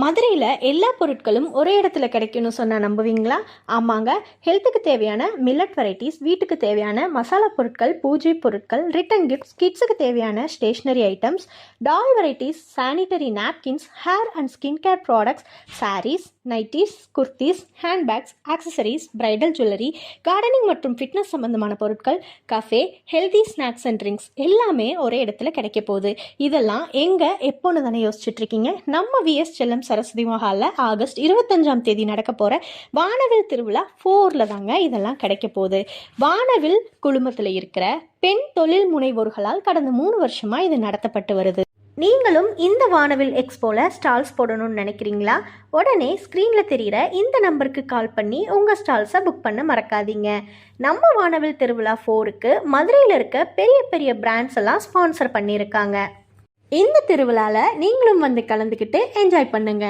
மதுரையில் எல்லா பொருட்களும் ஒரே இடத்துல கிடைக்கும்னு சொன்னால் நம்புவீங்களா? ஆமாங்க. ஹெல்த்துக்கு தேவையான மில்லட் வெரைட்டிஸ் வீட்டுக்கு தேவையான மசாலா பொருட்கள் பூஜை பொருட்கள் ரிட்டன் கிஃப்ட்ஸ் கிட்ஸுக்கு தேவையான stationery items doll varieties sanitary napkins hair and skin care products sarees nighties kurtis handbags accessories bridal jewellery gardening மற்றும் ஃபிட்னஸ் சம்பந்தமான பொருட்கள் cafe healthy snacks and drinks எல்லாமே ஒரே இடத்துல கிடைக்க போகுது. இதெல்லாம் எங்கே எப்போன்னு தானே யோசிச்சுட்ருக்கீங்க நம்ம விஎஸ் செல்லம் சரஸ்வதி மஹாலில் ஆகஸ்ட் இருபத்தஞ்சாம் தேதி நடக்க போகிற வானவில் திருவிழா ஃபோரில் தாங்க இதெல்லாம் கிடைக்க போகுது. வானவில் குழுமத்தில் இருக்கிற பெண் தொழில் முனைவோர்களால் கடந்த மூணு வருஷமாக இது நடத்தப்பட்டு வருது. நீங்களும் இந்த வானவில் எக்ஸ்போல ஸ்டால்ஸ் போடணும்னு நினைக்கிறீங்களா? உடனே ஸ்க்ரீனில் தெரிகிற இந்த நம்பருக்கு கால் பண்ணி உங்கள் ஸ்டால்ஸை புக் பண்ண மறக்காதீங்க. நம்ம வானவில் திருவிழா ஃபோருக்கு மதுரையில் இருக்க பெரிய பெரிய பிராண்ட்ஸ் எல்லாம் ஸ்பான்சர் பண்ணியிருக்காங்க. இந்த திருவிழாவில் நீங்களும் வந்து கலந்துக்கிட்டு என்ஜாய் பண்ணுங்க.